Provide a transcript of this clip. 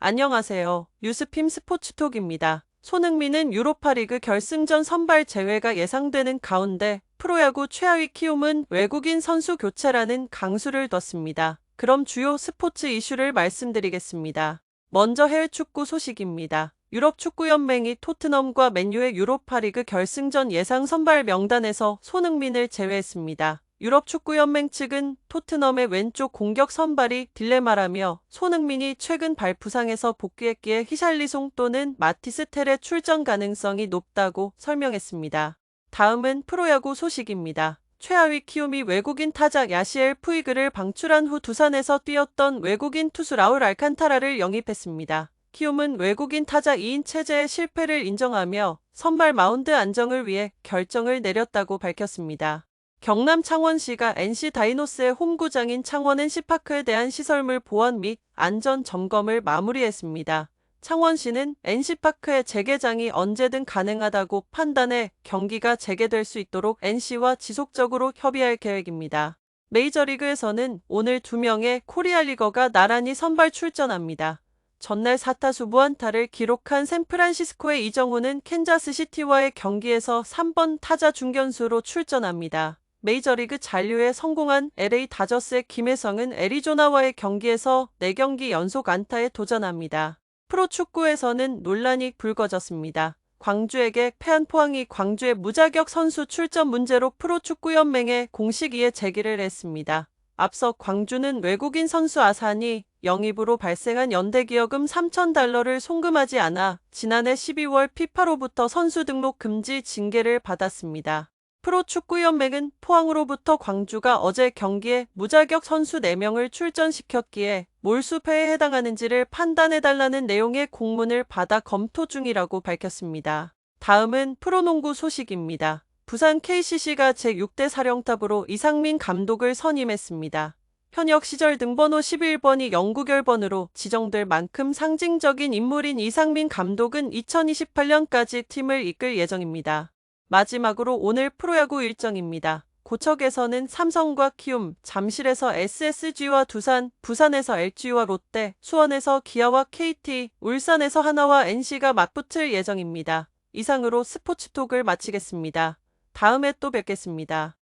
안녕하세요. 뉴스핌 스포츠톡입니다. 손흥민은 유로파리그 결승전 선발 제외가 예상되는 가운데 프로야구 최하위 키움은 외국인 선수 교체라는 강수를 뒀습니다. 그럼 주요 스포츠 이슈를 말씀드리겠습니다. 먼저 해외 축구 소식입니다. 유럽 축구연맹이 토트넘과 맨유의 유로파리그 결승전 예상 선발 명단에서 손흥민을 제외했습니다. 유럽 축구연맹 측은 토트넘의 왼쪽 공격 선발이 딜레마라며 손흥민이 최근 발 부상에서 복귀했기에 히샬리송 또는 마티스 텔의 출전 가능성이 높다고 설명했습니다. 다음은 프로야구 소식입니다. 최하위 키움이 외국인 타자 야시엘 푸이그를 방출한 후 두산에서 뛰었던 외국인 투수 라울 알칸타라를 영입했습니다. 키움은 외국인 타자 2인 체제의 실패를 인정하며 선발 마운드 안정을 위해 결정을 내렸다고 밝혔습니다. 경남 창원시가 NC 다이노스의 홈구장인 창원 NC파크에 대한 시설물 보안 및 안전 점검을 마무리했습니다. 창원시는 NC파크의 재개장이 언제든 가능하다고 판단해 경기가 재개될 수 있도록 NC와 지속적으로 협의할 계획입니다. 메이저리그에서는 오늘 두 명의 코리아 리거가 나란히 선발 출전합니다. 전날 4타수 무안타를 기록한 샌프란시스코의 이정우는 캔자스시티와의 경기에서 3번 타자 중견수로 출전합니다. 메이저리그 잔류에 성공한 LA 다저스의 김혜성은 애리조나와의 경기에서 4경기 연속 안타에 도전합니다. 프로축구에서는 논란이 불거졌습니다. 광주에게 패한 포항이 광주의 무자격 선수 출전 문제로 프로축구연맹에 공식 이해 제기를 했습니다. 앞서 광주는 외국인 선수 아산이 영입으로 발생한 연대기여금 3천 달러를 송금하지 않아 지난해 12월 피파로부터 선수 등록 금지 징계를 받았습니다. 프로축구연맹은 포항으로부터 광주가 어제 경기에 무자격 선수 4명을 출전시켰기에 몰수패에 해당하는지를 판단해달라는 내용의 공문을 받아 검토 중이라고 밝혔습니다. 다음은 프로농구 소식입니다. 부산 KCC가 제6대 사령탑으로 이상민 감독을 선임했습니다. 현역 시절 등번호 11번이 영구결번으로 지정될 만큼 상징적인 인물인 이상민 감독은 2028년까지 팀을 이끌 예정입니다. 마지막으로 오늘 프로야구 일정입니다. 고척에서는 삼성과 키움, 잠실에서 SSG와 두산, 부산에서 LG와 롯데, 수원에서 기아와 KT, 울산에서 하나와 NC가 맞붙을 예정입니다. 이상으로 스포츠톡을 마치겠습니다. 다음에 또 뵙겠습니다.